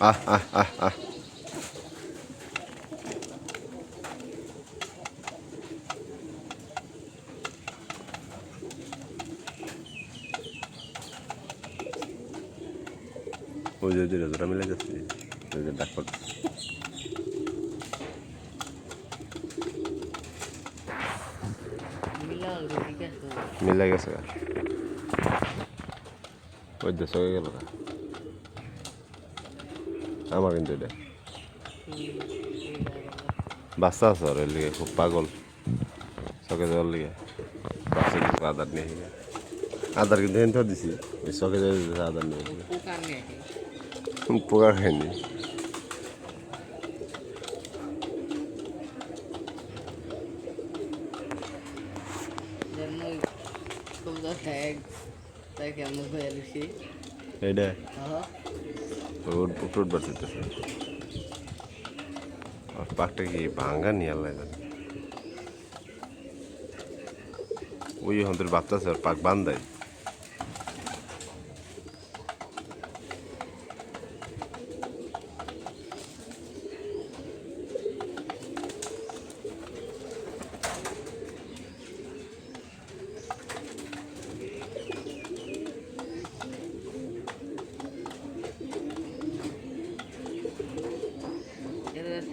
আহ আহ আহ আহ ওই যে দুটো মিলে যাচ্ছে ওই যে ডাক। মিলা গেছে। ওই যে সগে গেল। আমার কিন্তু এটা বাচ্চা আছে আর এর লিগে খুব পাগল চকে যাওয়ার লিগে বাচ্চা কিছু আদার নিয়ে গিয়ে আদার কিন্তু হেন দিছি ওই চকে যাওয়ার দিছে আদার নিয়ে গিয়ে। পোকা নেই পোকা খায়নি যেন খুব দেখ তাই কেমন হয়ে Road road বাড়তেছে আর পাকটা কি ভাঙ্গা নিয়ে আল্লাহ ওই আমাদের বাচ্চা আর পাক বান্ধাই।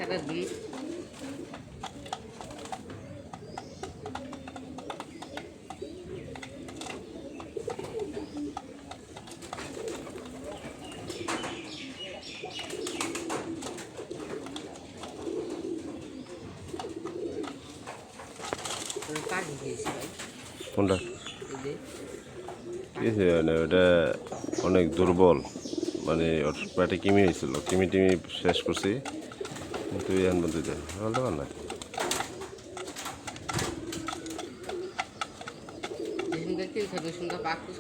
এটা সেটা দিই পাখি খেয়েছি ভাই। কোনটা? এই যে। কিছু মানে ওটা অনেক দুর্বল। মানে ওর পেটে কিমি হয়েছিল। কিমি টিমি শেষ করছি। কিন্তু ইয়ান বলতে যায় বলতে পার না